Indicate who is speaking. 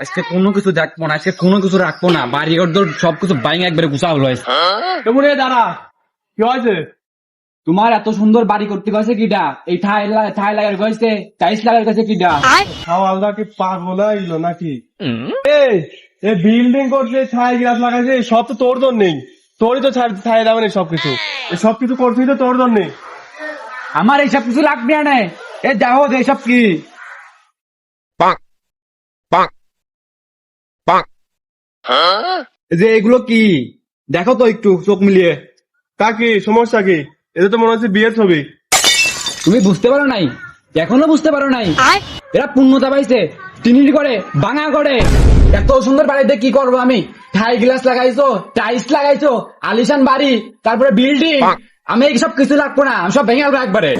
Speaker 1: আজকে কোনো কিছু দেখব না আজকে কোনো কিছু রাখব না। বাড়ি ঘর দর সবকিছু বাইং একবারে গুছা হলো আজকে।
Speaker 2: এমন দাঁড়া কি হয়েছে?
Speaker 1: তোমার এত সুন্দর বাড়ি করতে গেছে কিটা এই ঠাই ঠাই লাগার গেছে টাইস লাগার গেছে কিটা
Speaker 2: হাওয়ালদা কি পাগল হইল নাকি? এই এ বিল্ডিং করছে ছাই গ্লাস লাগাইছে সব তো তোর জন্য নেই তোরই তো ছাই ছাই লাগানো সবকিছু। এই সব কিছু করছিস তো তোর জন্য
Speaker 1: আমার এইসব কিছু লাগবে না। এ দেখো এইসব কি। যে এগুলো কি? দেখো তো একটু চোখ মিলিয়ে।
Speaker 2: তা কি সমস্যা কি? এটা তো মনে হচ্ছে বিয়ের ছবি।
Speaker 1: তুমি বুঝতে পারো নাই? এখনও বুঝতে পারো নাই? এরা পূর্ণতা পাইছে টিনির করে ভাঙা করে এত সুন্দর বাড়িতে কি করব আমি? ঠাই গ্লাস লাগাইছো টাইলস লাগাইছো আলিশান বাড়ি তারপরে বিল্ডিং। আমি এই সব কিছু লাগবো না আমি সব ভেঙে আলবো একবারে।